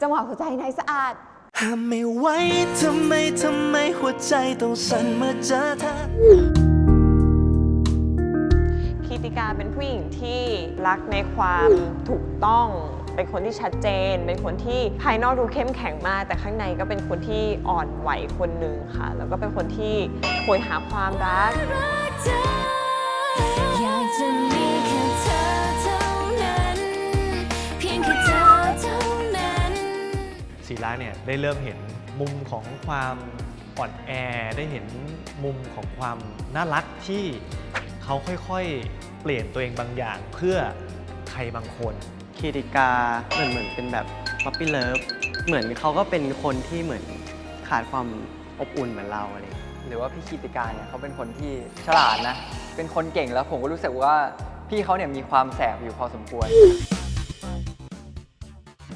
จังหวะหัวใจนายสะอาด ห้ามไม่ไหวทำไมทำไมหัวใจต้องสั่นเมื่อเจอเธอคีติกาเป็นผู้หญิงที่รักในความถูกต้อง เป็นคนที่ชัดเจน เป็นคนที่ภายนอกดูเข้มแข็งมาก แต่ข้างในก็เป็นคนที่อ่อนไหวคนหนึ่งค่ะ แล้วก็เป็นคนที่โหยหาความรัก อยากจะ ศิระเนี่ยได้เริ่มเห็นมุมของความอ่อนแอ ได้เห็นมุมของความน่ารักที่เขาค่อยๆ เปลี่ยนตัวเองบางอย่างเพื่อใครบางคน คีติกาเหมือนเหมือนเป็นแบบป๊อปปี้เลิฟเหมือนเขาก็เป็นคนที่เหมือนขาดความอบอุ่นเหมือนเราอะไรอย่างเงี้ยหรือว่าพี่คีติการเนี่ยเขาเป็นคนที่ฉลาดนะ เป็นคนเก่งแล้วผมก็รู้สึกว่าพี่เขาเนี่ยมีความแสบอยู่พอสมควร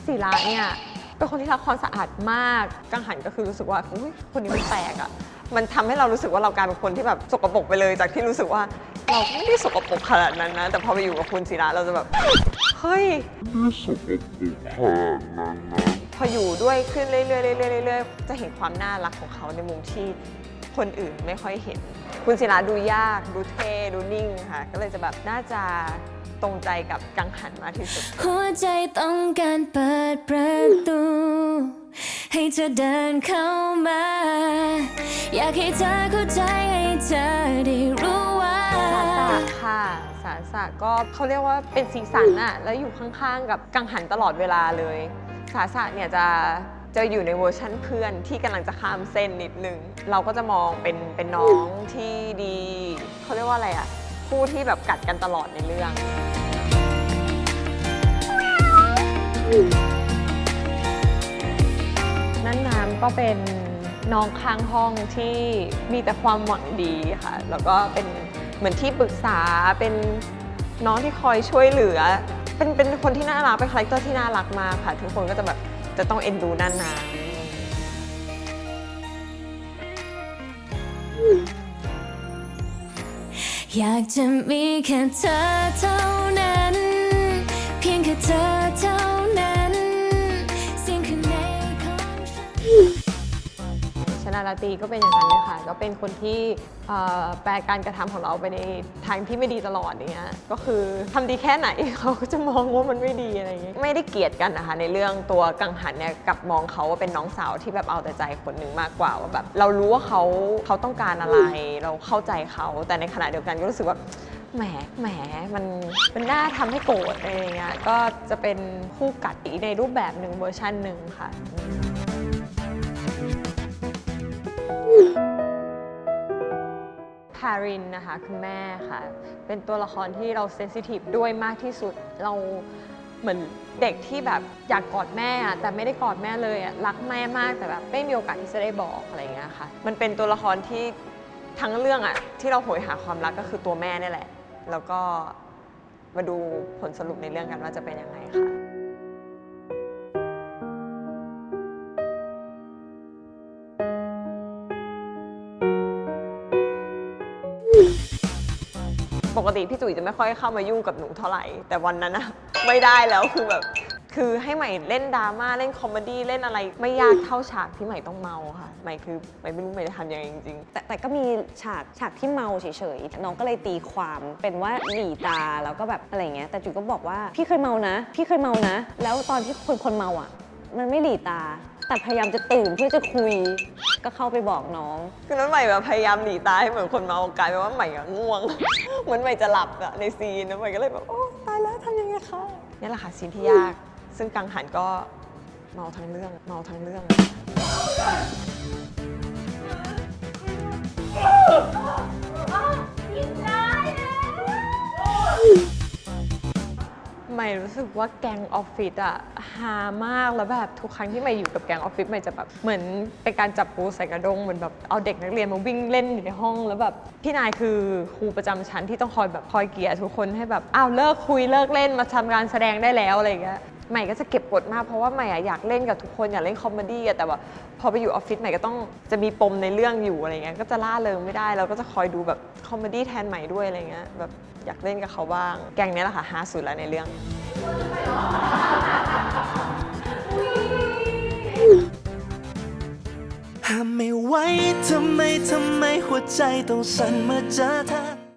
ศิระเนี่ย เป็นคนที่รักความสะอาดมากกังหันก็คือรู้สึกว่าอุ๊ยคนนี้มันแปลกอะ่ะมันทำให้เรารู้สึกว่าเรากลายเป็นคนที่แบบสกปรกไปเลย จากที่รู้สึกว่าเราไม่ได้สกปรกขนาดนั้นนะ แต่พอไปอยู่กับคุณศิระเราจะแบบ เฮ้ยพออยู่ด้วยขึ้นเรื่อยๆเรื่อยๆเรื่อยๆจะเห็นความน่ารักของเขาในมุมที่คนอื่นไม่ค่อยเห็น คุณศิระดูยากดูเท่ดูนิ่งค่ะ ก็เลยจะแบบน่าจะ ตรงใจกับกังหันมากที่สุด หัวใจต้องการเปิดประตู ให้เธอเดินเข้ามา อยากให้เธอเข้าใจให้เธอได้รู้ว่า สาสะค่ะสาสะก็เขาเรียกว่าเป็นสีสันอะแล้วอยู่ข้างๆ กับกังหันตลอดเวลาเลย สาสะเนี่ยจะจะอยู่ในเวอร์ชั่นเพื่อนที่กำลังจะข้ามเส้นนิดนึง เราก็จะมองเป็นเป็นน้องที่ดีเขาเรียกว่าอะไรอะ คู่ที่แบบกัดกันตลอดในเรื่องนั่นน้ำก็เป็นน้องข้างห้องที่มีแต่ความหวังดีค่ะ แล้วก็เป็นเหมือนที่ปรึกษาเป็นน้องที่คอยช่วยเหลือ เป็นเป็นคนที่น่ารักเป็นคาแรคเตอร์ที่น่ารักมากค่ะ ทุกคนก็จะแบบจะต้องเอ็นดูนั่นน้ อยากจะมีแค่เธอเท่า นาราตรีก็เป็นอย่างนั้นเลยค่ะ ก็เป็นคนที่แปลการกระทำของเราไปในทางที่ไม่ดีตลอดอย่างเงี้ยก็คือทำดีแค่ไหนเขาก็จะมองว่ามันไม่ดีอะไรอย่างเงี้ยไม่ได้เกลียดกันนะคะในเรื่องตัวกังหันเนี่ยกับมองเขาว่าเป็นน้องสาวที่แบบเอาแต่ใจคนหนึ่งมากกว่าว่าแบบเรารู้ว่าเขาเขาต้องการอะไร เราเข้าใจเขาแต่ในขณะเดียวกันก็รู้สึกว่าแหม แหม มันมันน่าทำให้โกรธอะไรอย่างเงี้ย ก็จะเป็นคู่กัดอีกในรูปแบบหนึ่งเวอร์ชันหนึ่งค่ะ พารินนะคะคือแม่ค่ะ เป็นตัวละครที่เราเซนซิทีฟด้วยมากที่สุดเราเหมือนเด็กที่แบบอยากกอดแม่อะแต่ไม่ได้กอดแม่เลยอะรักแม่มากแต่แบบไม่มีโอกาสที่จะได้บอกอะไรอย่างเงี้ยค่ะ มันเป็นตัวละครที่ทั้งเรื่องอะที่เราโหยหาความรักก็คือตัวแม่นี่แหละ แล้วก็มาดูผลสรุปในเรื่องกันว่าจะเป็นยังไงค่ะ ปกติพี่จุ๋ยจะไม่ค่อยเข้ามายุ่งกับหนูเท่าไหร่ แต่วันนั้นอะไม่ได้แล้วคือแบบ คือให้ใหม่เล่นดราม่าเล่นคอมเมดี้เล่นอะไรไม่ยากเท่าฉากที่ใหม่ต้องเมาค่ะใหม่คือใหม่ไม่รู้ใหม่จะทำยังไงจริงแต่แต่ก็มีฉากฉากที่เมาเฉยๆน้องก็เลยตีความเป็นว่าหลีตาแล้วก็แบบอะไรเงี้ยแต่จุ๋ยก็บอกว่าพี่เคยเมานะ พี่เคยเมานะ แล้วตอนที่คนคนเมาอะ มันไม่หลีตา แต่พยายามจะตื่นเพื่อจะคุย ก็เข้าไปบอกน้องๆคือนั้นใหม่แบบพยายามหนีตายให้เหมือนคนเมากลายเป็นว่าใหม่อะง่วง เหมือนใหม่จะหลับอะในซีนแล้วใหม่ก็เลยแบบโอ้ตายแล้วทำยังไงคะนี่แหละค่ะซีนที่ยาก ซึ่งกังหันก็เมาทั้งเรื่องเมาทั้งเรื่องใหม่รู้สึกว่าแก๊งออฟฟิศอะฮามากแล้วแบบทุกครั้งที่ใหม่อยู่กับแก๊งออฟฟิศใหม่จะแบบเหมือนเป็นการจับปูใส่กระดงเหมือนแบบเอาเด็กนักเรียนมาวิ่งเล่นอยู่ในห้องแล้วแบบพี่นายคือครูประจำชั้นที่ต้องคอยแบบคอยเกลี่ยทุกคนให้แบบอ้าวเลิกคุยเลิกเล่นมาทำการแสดงได้แล้วอะไรอย่างเงี้ยใหม่ก็จะเก็บกดมากเพราะว่าใหม่อยากเล่นกับทุกคนอยากเล่นคอมเมดี้แต่ว่าพอไปอยู่ออฟฟิศใหม่ก็ต้องจะมีปมในเรื่องอยู่อะไรเงี้ยก็จะล่าเริงไม่ได้เราก็จะคอยดูแบบคอมเมดี้แทนใหม่ด้วยอะไรเงี้ยแบบอยากเล่นกับเขาบ้าง แกงนี้แหละค่ะฮาสุดแล้วในเรื่อง ทำไมหัวใจต้องสั่นเมื่อเจอเธอ